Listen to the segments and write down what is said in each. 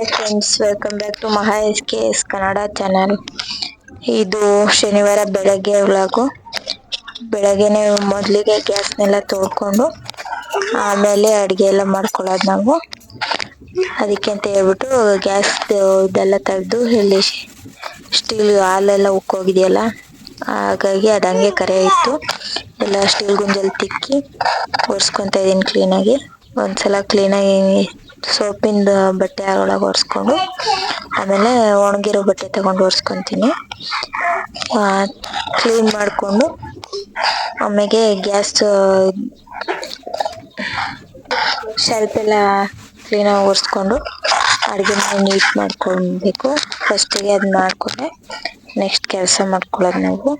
Hi friends welcome back to Maha S K S Kannada channel ಇದು ಶನಿವಾರ ಬೆಳಗ್ಗೆ ಒಳಗು ಬೆಳಗ್ಗೆನೆ ಮೊದಲಿಗೆ ಗ್ಯಾಸ್ನೆಲ್ಲ ತೊಳ್ಕೊಂಡು ಆಮೇಲೆ ಅಡುಗೆ ಎಲ್ಲ ಮಾಡ್ಕೊಳ್ಳೋದು ನಾವು. ಅದಕ್ಕೆ ಅಂತ ಹೇಳ್ಬಿಟ್ಟು ಗ್ಯಾಸ್ ಇದೆಲ್ಲ ತೆಗೆದು ಇಲ್ಲಿ ಸ್ಟೀಲ್ ಹಾಲೆಲ್ಲ ಉಕ್ಕೋಗಿದೆಯಲ್ಲ, ಹಾಗಾಗಿ ಅದು ಕರೆ ಇತ್ತು ಎಲ್ಲ ಸ್ಟೀಲ್ ಗುಂಜಲ್ಲಿ ತಿಕ್ಕಿ ಒರೆಸ್ಕೊತಾ ಇದ್ದೀನಿ ಕ್ಲೀನಾಗಿ ಒಂದ್ಸಲ ಕ್ಲೀನಾಗಿ ಸೋಪಿಂದ ಬಟ್ಟೆ ಒಳಗೆ ಒರೆಸ್ಕೊಂಡು, ಆಮೇಲೆ ಒಣಗಿರೋ ಬಟ್ಟೆ ತಗೊಂಡು ಒರೆಸ್ಕೊತೀನಿ. ಕ್ಲೀನ್ ಮಾಡಿಕೊಂಡು ಆಮೇಲೆ ಗ್ಯಾಸ್ ಶೆಲ್ಫ್ ಎಲ್ಲ ಕ್ಲೀನಾಗಿ ಒರೆಸ್ಕೊಂಡು, ಅಡುಗೆ ನೀಟ್ ಮಾಡ್ಕೊಬೇಕು ಫಸ್ಟಿಗೆ ಅದು ಮಾಡಿಕೊಂಡೆ ನೆಕ್ಸ್ಟ್ ಕೆಲಸ ಮಾಡ್ಕೊಳ್ಳೋದು ನಾವು.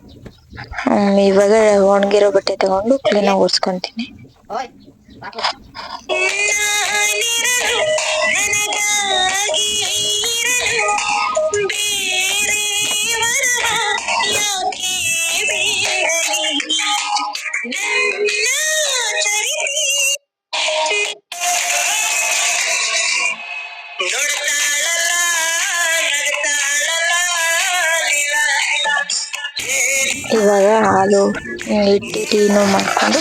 ಇವಾಗ ಒಣಗಿರೋ ಬಟ್ಟೆ ತಗೊಂಡು ಕ್ಲೀನಾಗಿ ಒರೆಸ್ಕೊಂತೀನಿ. ಇವಾಗ ಹಾಲು ಇಟ್ಟು ಟೀನು ಮಾಡ್ಕೊಂಡು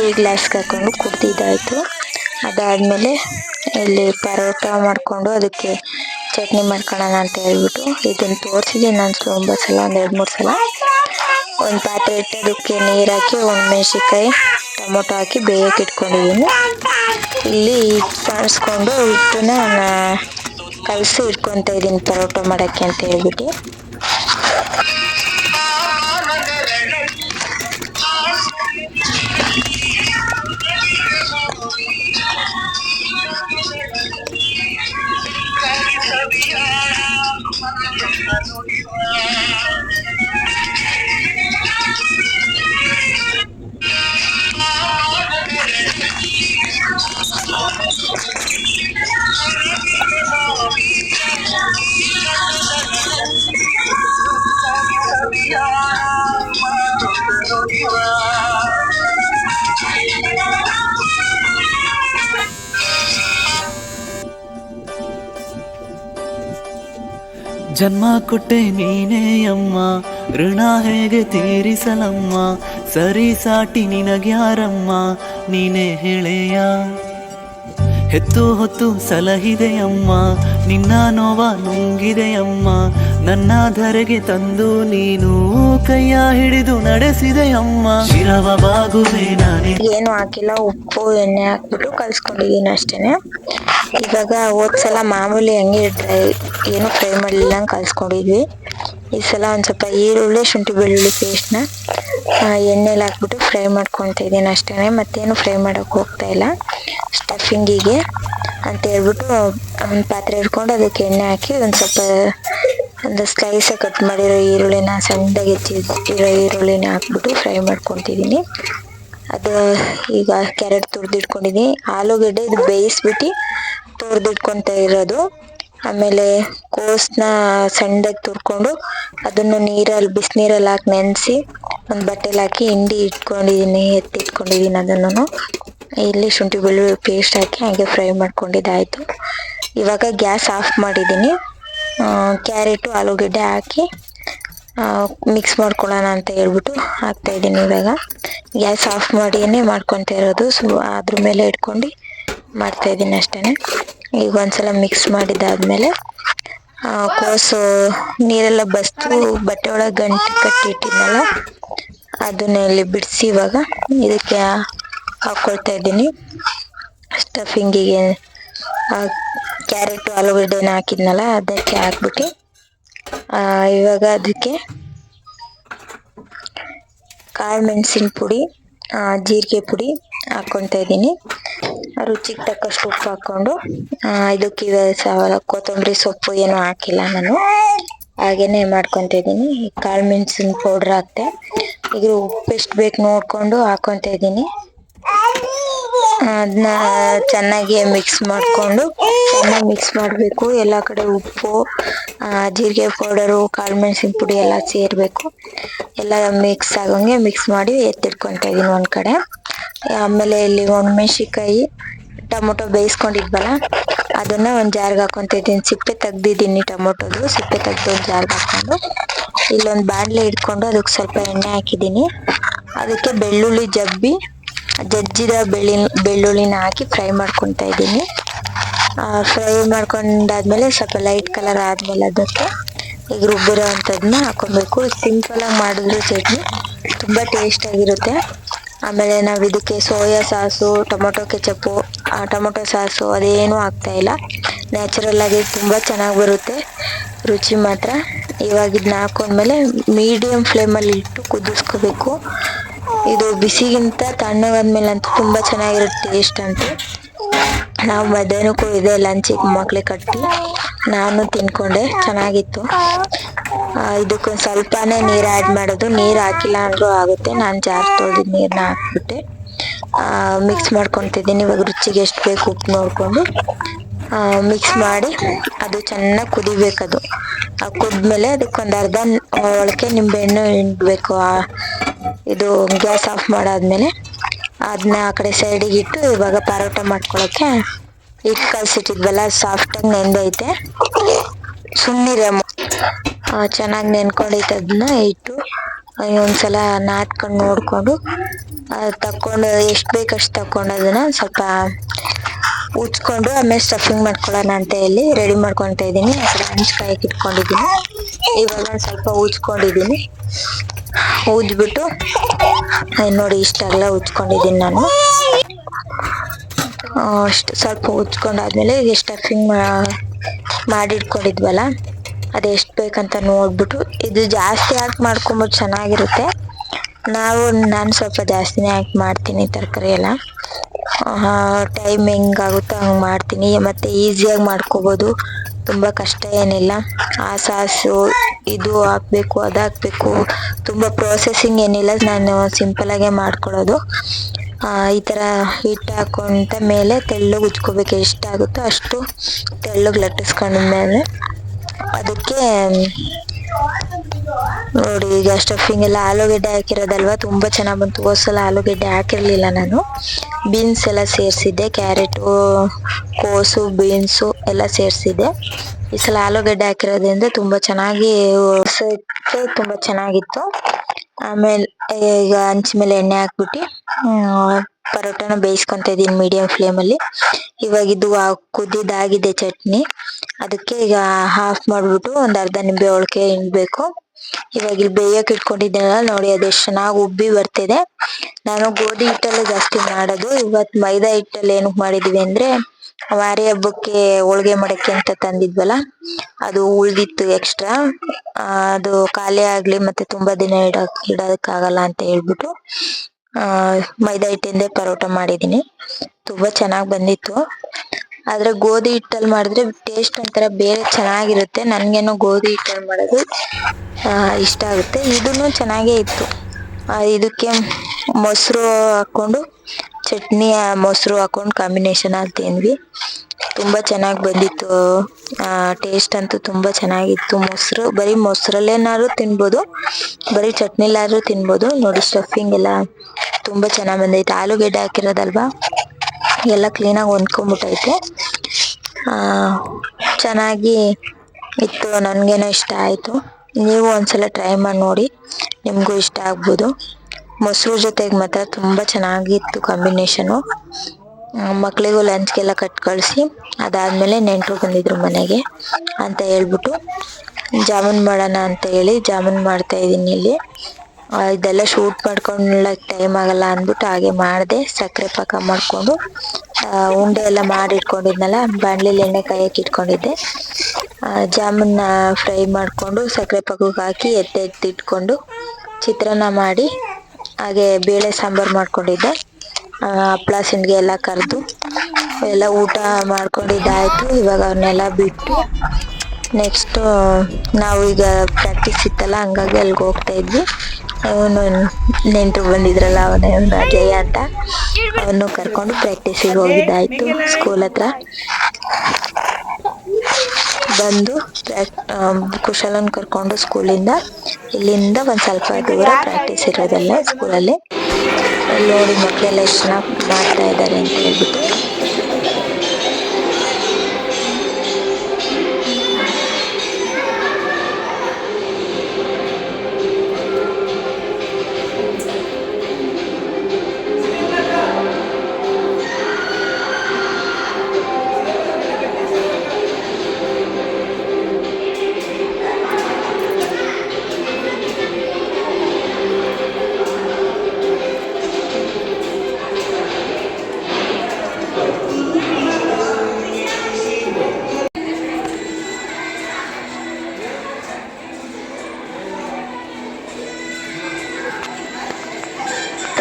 ಟೀ ಗ್ಲಾಸ್ಗೆ ಹಾಕೊಂಡು ಕುಡ್ದಿದ್ದಾಯಿತು ಅದಾದಮೇಲೆ ಇಲ್ಲಿ ಪರೋಟ ಮಾಡಿಕೊಂಡು ಅದಕ್ಕೆ ಚಟ್ನಿ ಮಾಡ್ಕೊಳ್ಳೋಣ ಅಂತ ಹೇಳ್ಬಿಟ್ಟು ಇದನ್ನು ತೋರಿಸಿದ್ದೀನಿ ನಾನು ತುಂಬ ಸಲ, ಒಂದು ಎರಡು ಮೂರು ಸಲ. ಒಂದು ಪಾತ್ರೆ ಇಟ್ಟು ಅದಕ್ಕೆ ನೀರು ಹಾಕಿ ಒಣಮೆಣ್ಸಿನ್ಕಾಯಿ ಟೊಮೊಟೊ ಹಾಕಿ ಬೇಯಕ್ಕೆ ಇಟ್ಕೊಂಡಿದ್ದೀನಿ. ಇಲ್ಲಿ ಕಾಣಿಸ್ಕೊಂಡು ಹಿಟ್ಟನ್ನ ಕಲಸಿ ಇಟ್ಕೊತಾ ಇದ್ದೀನಿ ಪರೋಟ ಮಾಡೋಕ್ಕೆ ಅಂತ ಹೇಳ್ಬಿಟ್ಟು. ನೋಡಿ ಜನ್ಮ ಕೊಟ್ಟೆ ನೀನೇ ಅಮ್ಮ. ಋಣ ಹೇಗೆ ತೀರಿಸಲಮ್ಮ? ಸರಿ ಸಾಟಿ ನಿನಗ್ಯಾರಮ್ಮ? ನೀನೇ ಹೇಳೆಯ. ಹೆತ್ತು ಹೊತ್ತು ಸಲಹಿದೆಯಮ್ಮ. ನಿನ್ನ ನೋವ ನುಂಗಿದೆಯಮ್ಮ. ನನ್ನ ಧರೆಗೆ ತಂದು ನೀನು ಕೈಯ ಹಿಡಿದು ನಡೆಸಿದೆಯಮ್ಮ. ಶಿರವ ಬಾಗುವೆ ನಾನೇ. ಏನು ಹಾಕಿಲ್ಲ, ಉಪ್ಪು, ಎಣ್ಣೆ ಹಾಕ್ಬಿಟ್ಟು ಕಲ್ಸ್ಕೊಂಡಿದ್ದೀನಿ ಅಷ್ಟೇನೆ. ಇವಾಗ ಹೋದ್ಸಲ ಮಾಮೂಲಿ ಹಂಗೆ ಏನು ಫ್ರೈ ಮಾಡಲಿಲ್ಲ ಕಲ್ಸ್ಕೊಂಡಿದ್ವಿ. ಈ ಸಲ ಒಂದು ಸ್ವಲ್ಪ ಈರುಳ್ಳಿ, ಶುಂಠಿ ಬೆಳ್ಳುಳ್ಳಿ ಪೇಸ್ಟ್ನ ಎಣ್ಣೆಲಿ ಹಾಕ್ಬಿಟ್ಟು ಫ್ರೈ ಮಾಡ್ಕೊತಾ ಇದ್ದೀನಿ ಅಷ್ಟೇ ಮತ್ತೇನು ಫ್ರೈ ಮಾಡೋಕ್ಕೆ ಹೋಗ್ತಾ ಇಲ್ಲ. ಸ್ಟಫಿಂಗಿಗೆ ಅಂತ ಹೇಳ್ಬಿಟ್ಟು ಒಂದು ಪಾತ್ರೆ ಇಟ್ಕೊಂಡು ಅದಕ್ಕೆ ಎಣ್ಣೆ ಹಾಕಿ ಒಂದು ಸ್ವಲ್ಪ ಒಂದು ಸ್ಲೈಸ್ ಕಟ್ ಮಾಡಿರೋ ಈರುಳ್ಳಿನ ಸಣ್ಣದಾಗಿ ಹೆಚ್ಚಿರೋ ಈರುಳ್ಳಿನ ಹಾಕ್ಬಿಟ್ಟು ಫ್ರೈ ಮಾಡ್ಕೊತಿದ್ದೀನಿ ಅದು, ಈಗ ಕ್ಯಾರೆಟ್ ತುರಿದಿಟ್ಕೊಂಡಿದ್ದೀನಿ ಆಲೂಗಡ್ಡೆ ಇದು ಬೇಯಿಸ್ಬಿಟ್ಟು ತುರಿದಿಟ್ಕೊತ ಇರೋದು. ಆಮೇಲೆ ಕೋಸನ್ನ ಸಣ್ಣದಾಗಿ ತುರ್ಕೊಂಡು ಅದನ್ನು ನೀರಲ್ಲಿ, ಬಿಸಿನೀರಲ್ಲಿ ಹಾಕಿ ನೆನೆಸಿ ಒಂದು ಬಟ್ಟೆಲಿ ಹಾಕಿ ಹಿಂಡಿ ಇಟ್ಕೊಂಡಿದ್ದೀನಿ ಎತ್ತಿಟ್ಕೊಂಡಿದ್ದೀನಿ ಅದನ್ನು ಇಲ್ಲಿ ಶುಂಠಿ ಬೆಳ್ಳುಳ್ಳಿ ಪೇಸ್ಟ್ ಹಾಕಿ ಹಾಗೆ ಫ್ರೈ ಮಾಡ್ಕೊಂಡಿದ್ದಾಯಿತು. ಇವಾಗ ಗ್ಯಾಸ್ ಆಫ್ ಮಾಡಿದ್ದೀನಿ ಕ್ಯಾರೆಟು, ಆಲೂಗಡ್ಡೆ ಹಾಕಿ ಮಿಕ್ಸ್ ಮಾಡ್ಕೊಳ್ಳೋಣ ಅಂತ ಹೇಳ್ಬಿಟ್ಟು ಹಾಕ್ತಾ ಇದ್ದೀನಿ ಇವಾಗ. ಗ್ಯಾಸ್ ಆಫ್ ಮಾಡಿಯೇ ಮಾಡ್ಕೊತಾ ಇರೋದು. ಸೊ ಅದ್ರ ಮೇಲೆ ಇಟ್ಕೊಂಡು ಮಾಡ್ತಾ ಇದ್ದೀನಿ ಅಷ್ಟೇ ಈಗ ಒಂದ್ಸಲ ಮಿಕ್ಸ್ ಮಾಡಿದ್ದಾದ್ಮೇಲೆ ಕೋಸು, ನೀರೆಲ್ಲ ಬಸ್ತು, ಬಟ್ಟೆ ಒಳಗೆ ಗಂಟು ಕಟ್ಟಿಟ್ಟಿದ್ನಲ್ಲ ಅದನ್ನ ಇಲ್ಲಿ ಬಿಡಿಸಿ ಇವಾಗ ಇದಕ್ಕೆ ಹಾಕ್ಕೊಳ್ತಾ ಇದ್ದೀನಿ. ಸ್ಟಫಿಂಗಿಗೆ ಕ್ಯಾರೆಟು, ಆಲೂಗಡ್ಡೆನ ಹಾಕಿದ್ನಲ್ಲ, ಅದಕ್ಕೆ ಹಾಕ್ಬಿಟ್ಟು ಇವಾಗ ಅದಕ್ಕೆ ಕಾಳು ಮೆಣಸಿನ ಪುಡಿ ಜೀರಿಗೆ ಪುಡಿ ಹಾಕ್ಕೊತಾ ಇದ್ದೀನಿ. ರುಚಿಗೆ ತಕ್ಕಷ್ಟು ಉಪ್ಪು ಹಾಕ್ಕೊಂಡು ಇದಕ್ಕೆ ಸಾವಲ ಕೊತ್ತಂಬರಿ ಸೊಪ್ಪು ಏನು ಹಾಕಿಲ್ಲ ನಾನು. ಹಾಗೇನೆ ಮಾಡ್ಕೊತಾ ಇದ್ದೀನಿ. ಕಾಳು ಮೆಣಸಿನ ಪೌಡ್ರ್ ಹಾಕ್ತೆ. ಈಗ ಉಪ್ಪು ಎಷ್ಟು ಬೇಕು ನೋಡಿಕೊಂಡು ಹಾಕ್ಕೊತಾ ಇದ್ದೀನಿ. ಅದನ್ನ ಚೆನ್ನಾಗಿ ಮಿಕ್ಸ್ ಮಾಡಿಕೊಂಡು ಚೆನ್ನಾಗಿ ಮಿಕ್ಸ್ ಮಾಡಬೇಕು. ಎಲ್ಲ ಕಡೆ ಉಪ್ಪು ಜೀರಿಗೆ ಪೌಡರು, ಕಾಳು ಮೆಣಸಿನ ಪುಡಿ ಎಲ್ಲ ಸೇರಬೇಕು. ಎಲ್ಲ ಮಿಕ್ಸ್ ಆಗೋಂಗೆ ಮಿಕ್ಸ್ ಮಾಡಿ ಎತ್ತಿಟ್ಕೊತಾ ಇದೀನಿ ಒಂದು ಕಡೆ. ಆಮೇಲೆ ಇಲ್ಲಿ ಒಣಮೆಣ್ಸಿಕಾಯಿ ಟೊಮೊಟೊ ಬೇಯಿಸ್ಕೊಂಡಿದ್ವಲ್ಲ, ಅದನ್ನ ಒಂದ್ ಜಾರ್ಗೆ ಹಾಕೊಂತ ಇದ್ದೀನಿ. ಸಿಪ್ಪೆ ತೆಗ್ದಿದ್ದೀನಿ ಟೊಮೊಟೊದು. ಸಿಪ್ಪೆ ತೆಗ್ದು ಒಂದ್ ಜಾರ್ಗೆ ಹಾಕೊಂಡು ಇಲ್ಲೊಂದು ಬಾಣಲೆ ಇಟ್ಕೊಂಡು ಅದಕ್ಕೆ ಸ್ವಲ್ಪ ಎಣ್ಣೆ ಹಾಕಿದ್ದೀನಿ. ಅದಕ್ಕೆ ಬೆಳ್ಳುಳ್ಳಿ ಜಬ್ಬಿ ಜಜ್ಜಿದ ಬೆಳ್ಳಿ ಬೆಳ್ಳುಳ್ಳಿನ ಹಾಕಿ ಫ್ರೈ ಮಾಡ್ಕೊತಾ ಇದ್ದೀನಿ. ಫ್ರೈ ಮಾಡ್ಕೊಂಡಾದ್ಮೇಲೆ ಸ್ವಲ್ಪ ಲೈಟ್ ಕಲರ್ ಆದ್ಮೇಲೆ ಅದಕ್ಕೆ ಈಗ ರುಬ್ಬಿರೋ ಅಂಥದ್ದನ್ನ ಹಾಕೊಬೇಕು. ಸಿಂಪಲ್ ಆಗಿ ಮಾಡಿದ್ರು ಚಟ್ನಿ ತುಂಬ ಟೇಸ್ಟಾಗಿರುತ್ತೆ ಆಮೇಲೆ ನಾವು ಇದಕ್ಕೆ soya sauce tomato ketchup tomato sauce ಅದೇನು ಆಗ್ತಾಯಿಲ್ಲ ನ್ಯಾಚುರಲ್ ಆಗಿ ತುಂಬಾ ಚೆನ್ನಾಗಿ ಬರುತ್ತೆ. ರುಚಿ ಮಾತ್ರ. ಇವಾಗ ಇದನ್ನ ಹಾಕೊಂಡ್ಮೇಲೆ ಮೀಡಿಯಂ ಫ್ಲೇಮಲ್ಲಿ ಇಟ್ಟು ಕುದಿಸ್ಕೋಬೇಕು. ಇದು ಬಿಸಿಗಿಂತ ತಣ್ಣಗಾದ್ಮೇಲೆ ಅಂತೂ ತುಂಬಾ ಚೆನ್ನಾಗಿರುತ್ತೆ ಟೇಸ್ಟ್ ಅಂತ. ನಾವು ಮಧ್ಯಾಹ್ನಕ್ಕೂ ಇದೆ ಲಂಚಿಗೆ ಮಕ್ಳಿಗೆ ಕಟ್ಟಿ. ನಾನು ತಿನ್ಕೊಂಡೆ, ಚೆನ್ನಾಗಿತ್ತು. ಇದಕ್ಕೊಂದು ಸ್ವಲ್ಪನೇ ನೀರು ಆ್ಯಡ್ ಮಾಡೋದು. ನೀರು ಹಾಕಿಲ್ಲ ಅಂದರೂ ಆಗುತ್ತೆ. ನಾನು ಜಾಸ್ತಿ ತೊಳೆದಿದ್ದು ನೀರನ್ನ ಹಾಕ್ಬಿಟ್ಟೆ. ಮಿಕ್ಸ್ ಮಾಡ್ಕೊತಿದ್ದೀನಿ. ಇವಾಗ ರುಚಿಗೆ ಎಷ್ಟು ಬೇಕು ಉಪ್ಪು ನೋಡಿಕೊಂಡು. ಮಿಕ್ಸ್ ಮಾಡಿ ಅದು ಚೆನ್ನಾಗಿ ಕುದಿಬೇಕದು. ಕುದ್ಮೇಲೆ ಅದಕ್ಕೊಂದು ಅರ್ಧ ಒಳಕೆ ನಿಂಬೆಹಣ್ಣು ಹಿಂಡಬೇಕು. ಇದು ಗ್ಯಾಸ್ ಆಫ್ ಮಾಡಾದ್ಮೇಲೆ ಅದನ್ನ ಆ ಕಡೆ ಸೈಡಿಗೆ ಇಟ್ಟು ಇವಾಗ ಪರೋಟ ಮಾಡ್ಕೊಳಕ್ಕೆ ಹಿಟ್ಟು ಕಲ್ಸಿಟ್ಟಿದ್ವಲ್ಲ ಸಾಫ್ಟಾಗಿ ನೆಂದೈತೆ ಸುಮ್ಮನಿರೆ ಚೆನ್ನಾಗಿ ನೆನ್ಕೊಂಡೈತೆ ಅದನ್ನ ಇಟ್ಟು ಒಂದ್ಸಲ ನಾದ್ಕೊಂಡು ನೋಡಿಕೊಂಡು ತಕ್ಕೊಂಡು, ಎಷ್ಟು ಬೇಕಷ್ಟು ತಕ್ಕೊಂಡು ಅದನ್ನ ಸ್ವಲ್ಪ ಉಜ್ಕೊಂಡು ಆಮೇಲೆ ಸ್ಟಫಿಂಗ್ ಮಾಡ್ಕೊಳ್ಳೋಣ ಅಂತ ಹೇಳಿ ರೆಡಿ ಮಾಡ್ಕೊತಾ ಇದ್ದೀನಿ. ಆ ಕಡೆ ಹಂಚ್ಕಾಯಕ್ಕೆ ಇಟ್ಕೊಂಡಿದ್ದೀನಿ. ಇವಾಗ ಸ್ವಲ್ಪ ಉಜ್ಕೊಂಡಿದ್ದೀನಿ. ಅಹ್ ನೋಡಿ ಇಷ್ಟೆಲ್ಲ ಉಜ್ಕೊಂಡಿದ್ದೀನಿ ನಾನು. ಅಷ್ಟು ಸ್ವಲ್ಪ ಉಜ್ಕೊಂಡಾದ್ಮೇಲೆ ಸ್ಟಫಿಂಗ್ ಮಾಡಿಟ್ಕೊಂಡಿದ್ವಲ್ಲ, ಅದು ಎಷ್ಟು ಬೇಕಂತ ನೋಡ್ಬಿಟ್ಟು, ಇದು ಜಾಸ್ತಿ ಹಾಕಿ ಮಾಡ್ಕೊಂಬೋದು ಚೆನ್ನಾಗಿರುತ್ತೆ. ನಾವು, ನಾನು ಸ್ವಲ್ಪ ಜಾಸ್ತಿನೇ ಹಾಕಿ ಮಾಡ್ತೀನಿ ತರಕಾರಿ ಎಲ್ಲ. ಟೈಮ್ ಹೆಂಗಾಗುತ್ತೋ ಹಂಗೆ ಮಾಡ್ತೀನಿ. ಮತ್ತು ಈಸಿಯಾಗಿ ಮಾಡ್ಕೋಬೋದು. ತುಂಬ ಕಷ್ಟ ಏನಿಲ್ಲ. ಆ ಸಾಸು ಇದು ಹಾಕ್ಬೇಕು ಅದು ಹಾಕ್ಬೇಕು ತುಂಬ ಪ್ರೋಸೆಸಿಂಗ್ ಏನಿಲ್ಲ. ನಾನು ಸಿಂಪಲಾಗೆ ಮಾಡ್ಕೊಳ್ಳೋದು ಈ ಥರ ಹಿಟ್ಟು ಹಾಕೊಂತ ಮೇಲೆ ತೆಳ್ಳಗೆ ಉಜ್ಕೋಬೇಕು. ಎಷ್ಟಾಗುತ್ತೋ ಅಷ್ಟು ತೆಳ್ಳಗೆ ಲಟ್ಟಿಸ್ಕೊಂಡ್ಮೇಲೆ ಅದಕ್ಕೆ ನೋಡಿ, ಈಗ ಸ್ಟಫಿಂಗ್ ಎಲ್ಲ ಆಲೂಗಡ್ಡೆ ಹಾಕಿರೋದಲ್ವಾ? ತುಂಬ ಚೆನ್ನಾಗಿ ಬಂತು. ಹೋದ್ ಸಲ ಆಲೂಗೆಡ್ಡೆ ಹಾಕಿರ್ಲಿಲ್ಲ ನಾನು. ಬೀನ್ಸ್ ಎಲ್ಲ ಸೇರಿಸಿದ್ದೆ ಕ್ಯಾರೆಟು ಕೋಸು ಬೀನ್ಸು ಎಲ್ಲ ಸೇರಿಸಿದ್ದೆ. ಈ ಸಲ ಆಲೂಗಡ್ಡೆ ಹಾಕಿರೋದ್ರಿಂದ ತುಂಬ ಚೆನ್ನಾಗಿ ಹೊಸಕ್ಕೆ ತುಂಬ ಚೆನ್ನಾಗಿತ್ತು. ಆಮೇಲೆ, ಈಗ ಹಂಚಿ ಮೇಲೆ ಎಣ್ಣೆ ಹಾಕ್ಬಿಟ್ಟು ಪರೋಟನ ಬೇಯಿಸ್ಕೊಂತ ಇದ್ದೀನಿ ಮೀಡಿಯಂ ಫ್ಲೇಮಲ್ಲಿ ಇವಾಗ ಇದು ಕುದ್ದಿದಾಗಿದೆ ಚಟ್ನಿ. ಅದಕ್ಕೆ ಈಗ ಹಾಫ್ ಮಾಡಿಬಿಟ್ಟು ಒಂದು ಅರ್ಧ ನಿಂಬೆ ಒಳಕೆ ಹಿಂಡ್ಬೇಕು. ಇವಾಗ ಇಲ್ಲಿ ಬೇಯಕ್ ಇಟ್ಕೊಂಡಿದ್ದೇನಲ್ಲ ನೋಡಿ ಅದೆಷ್ಟ್ ಚೆನ್ನಾಗ್ ಉಬ್ಬಿ ಬರ್ತಿದೆ. ನಾನು ಗೋಧಿ ಹಿಟ್ಟಲ್ಲೇ ಜಾಸ್ತಿ ಮಾಡೋದು. ಇವತ್ ಮೈದಾ ಹಿಟ್ಟಲ್ಲಿ ಏನಕ್ ಮಾಡಿದೀವಿ ಅಂದ್ರೆ ವಾರಿ ಹಬ್ಬಕ್ಕೆ ಹೋಳ್ಗೆ ಮಾಡಕ್ಕೆ ಅಂತ ತಂದಿದ್ವಲ್ಲ, ಅದು ಉಳ್ದಿತ್ತು ಎಕ್ಸ್ಟ್ರಾ ಅದು ಖಾಲಿ ಆಗ್ಲಿ ಮತ್ತೆ ತುಂಬಾ ದಿನ ಇಡಕ್, ಇಡೋದಕ್ಕಾಗಲ್ಲ ಅಂತ ಹೇಳ್ಬಿಟ್ಟು, ಆ, ಮೈದಾ ಹಿಟ್ಟಿಂದ ಪರೋಟ ಮಾಡಿದೀನಿ ತುಂಬಾ ಚೆನ್ನಾಗ್ ಬಂದಿತ್ತು. ಆದ್ರೆ ಗೋಧಿ ಹಿಟ್ಟಲ್ಲಿ ಮಾಡಿದ್ರೆ ಟೇಸ್ಟ್ ಒಂಥರ ಬೇರೆ ಚೆನ್ನಾಗಿರುತ್ತೆ. ನನ್ಗೇನೋ ಗೋಧಿ ಹಿಟ್ಟಲ್ಲಿ ಮಾಡೋದು ಇಷ್ಟ ಆಗುತ್ತೆ. ಇದೂ ಚೆನ್ನಾಗೇ ಇತ್ತು. ಇದಕ್ಕೆ ಮೊಸರು ಹಾಕೊಂಡು ಚಟ್ನಿ ಮೊಸರು ಹಾಕೊಂಡು ಕಾಂಬಿನೇಷನ್ ಅಲ್ಲಿ ತಿಂದ್ವಿ. ತುಂಬಾ ಚೆನ್ನಾಗಿ ಬಂದಿತ್ತು. ಟೇಸ್ಟ್ ಅಂತೂ ತುಂಬಾ ಚೆನ್ನಾಗಿತ್ತು. ಮೊಸರು, ಬರೀ ಮೊಸರಲ್ಲೇನಾದ್ರು ತಿನ್ಬೋದು, ಬರೀ ಚಟ್ನಿಲಾದ್ರೂ ತಿನ್ಬೋದು. ನೋಡಿ ಸ್ಟಫಿಂಗ್ ಎಲ್ಲ ತುಂಬಾ ಚೆನ್ನಾಗಿ ಬಂದೈತೆ ಆಲೂಗಡ್ಡೆ ಹಾಕಿರೋದಲ್ವಾ? ಎಲ್ಲ ಕ್ಲೀನಾಗಿ ಹೊಂದ್ಕೊಂಡ್ಬಿಟ್ಟೈತೆ. ಚೆನ್ನಾಗಿ ಇತ್ತು, ನನಗೇನೋ ಇಷ್ಟ ಆಯಿತು. ನೀವು ಒಂದ್ಸಲ ಟ್ರೈ ಮಾಡಿ ನೋಡಿ, ನಿಮಗೂ ಇಷ್ಟ ಆಗ್ಬೋದು. ಮೊಸರು ಜೊತೆಗೆ ಮಾತ್ರ ತುಂಬ ಚೆನ್ನಾಗಿತ್ತು ಕಾಂಬಿನೇಷನು ಮಕ್ಕಳಿಗೂ ಲಂಚ್ಗೆಲ್ಲ ಕಟ್ ಕಳಿಸಿ, ಅದಾದಮೇಲೆ ನೆಂಟರು ಬಂದಿದ್ರು ಮನೆಗೆ ಅಂತ ಹೇಳ್ಬಿಟ್ಟು, ಜಾಮೂನ್ ಮಾಡೋಣ ಅಂತ ಹೇಳಿ ಜಾಮೂನ್ ಮಾಡ್ತಾ ಇದ್ದೀನಿ ಇಲ್ಲಿ. ಇದೆಲ್ಲ ಶೂಟ್ ಮಾಡ್ಕೊಳ್ಳೋಕೆ ಟೈಮ್ ಆಗಲ್ಲ ಅಂದ್ಬಿಟ್ಟು ಹಾಗೆ ಮಾಡಿದೆ, ಸಕ್ಕರೆ ಪಾಕ ಮಾಡಿಕೊಂಡು ಉಂಡೆ ಎಲ್ಲ ಮಾಡಿ ಇಟ್ಕೊಂಡಿದ್ನಲ್ಲ ಎಣ್ಣೆ ಕಾಯಕ್ಕೆ ಇಟ್ಕೊಂಡಿದ್ದೆ. ಜಾಮೂನ್ನ ಫ್ರೈ ಮಾಡಿಕೊಂಡು, ಸಕ್ಕರೆ ಪಾಕಕ್ಕೆ ಹಾಕಿ ಎತ್ತಿ ಎತ್ತಿಟ್ಕೊಂಡು ಚಿತ್ರಾನ್ನ ಮಾಡಿ, ಹಾಗೆ ಬೇಳೆ ಸಾಂಬಾರು ಮಾಡ್ಕೊಂಡಿದ್ದೆ. ಹಪ್ಪಳ ಸಿಂಡ್ಗೆ ಎಲ್ಲ ಕರೆದು, ಎಲ್ಲ ಊಟ ಮಾಡ್ಕೊಂಡಿದ್ದಾಯಿತು, ಇವಾಗ ಅವನ್ನೆಲ್ಲ ಬಿಟ್ಟು ನೆಕ್ಸ್ಟು ನಾವು ಈಗ ಪ್ರಾಕ್ಟೀಸ್ ಇತ್ತಲ್ಲ, ಹಂಗಾಗಿ ಅಲ್ಲಿಗೆ ಹೋಗ್ತಾ ಇದ್ವಿ. ಅವನು ನೆಂಟರು ಬಂದಿದ್ರಲ್ಲ, ಅವನ ಜಯ ಅಂತ. ಅವನು ಕರ್ಕೊಂಡು ಪ್ರಾಕ್ಟೀಸಿಗೆ ಹೋಗಿದ್ದಾಯ್ತು ಸ್ಕೂಲ್ ಹತ್ರ. ಬಂದು ಕುಶಲನ್ ಕರ್ಕೊಂಡು ಸ್ಕೂಲಿಂದ ಇಲ್ಲಿಂದ ಒಂದು ಸ್ವಲ್ಪ ದೂರ ಪ್ರಾಕ್ಟೀಸ್ ಇರೋದಲ್ಲ ಸ್ಕೂಲಲ್ಲಿ ನೋಡಿ ಮಕ್ಕಳೆಲ್ಲ ಎಷ್ಟು ಚೆನ್ನಾಗಿ ಮಾಡ್ತಾ ಇದ್ದಾರೆ ಅಂತ ಹೇಳ್ಬಿಟ್ಟು.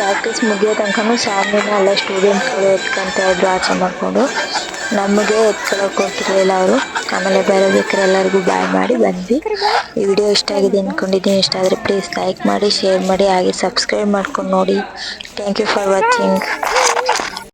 ಪ್ರಾಕ್ಟೀಸ್ ಮುಗಿಯೋ ತನಕನೂ ಸ್ಯಾಮ್ನಿನ ಎಲ್ಲ ಸ್ಟೂಡೆಂಟ್ಗಳು ಎತ್ಕೊಂತ ಇದ್ರು, ಆಚೆ ಮಾಡಿಕೊಂಡು. ನಮಗೆ ಎತ್ಕೊಳ್ಳೋಕೆ ಕೊಟ್ಟಿರಲಿಲ್ಲ ಅವರು. ಆಮೇಲೆ ಬರೋದಕ್ಕೆ ಎಲ್ಲರಿಗೂ ಬಾಯ್ ಮಾಡಿ ಬಂದ್ವಿ. ಈ ವಿಡಿಯೋ ಇಷ್ಟ ಆಗಿದೆ ಅಂದ್ಕೊಂಡಿದ್ದೀನಿ ಇಷ್ಟ ಆದರೆ ಪ್ಲೀಸ್ ಲೈಕ್ ಮಾಡಿ ಶೇರ್ ಮಾಡಿ, ಹಾಗೆ ಸಬ್ಸ್ಕ್ರೈಬ್ ಮಾಡ್ಕೊಂಡು ನೋಡಿ. Thank you for watching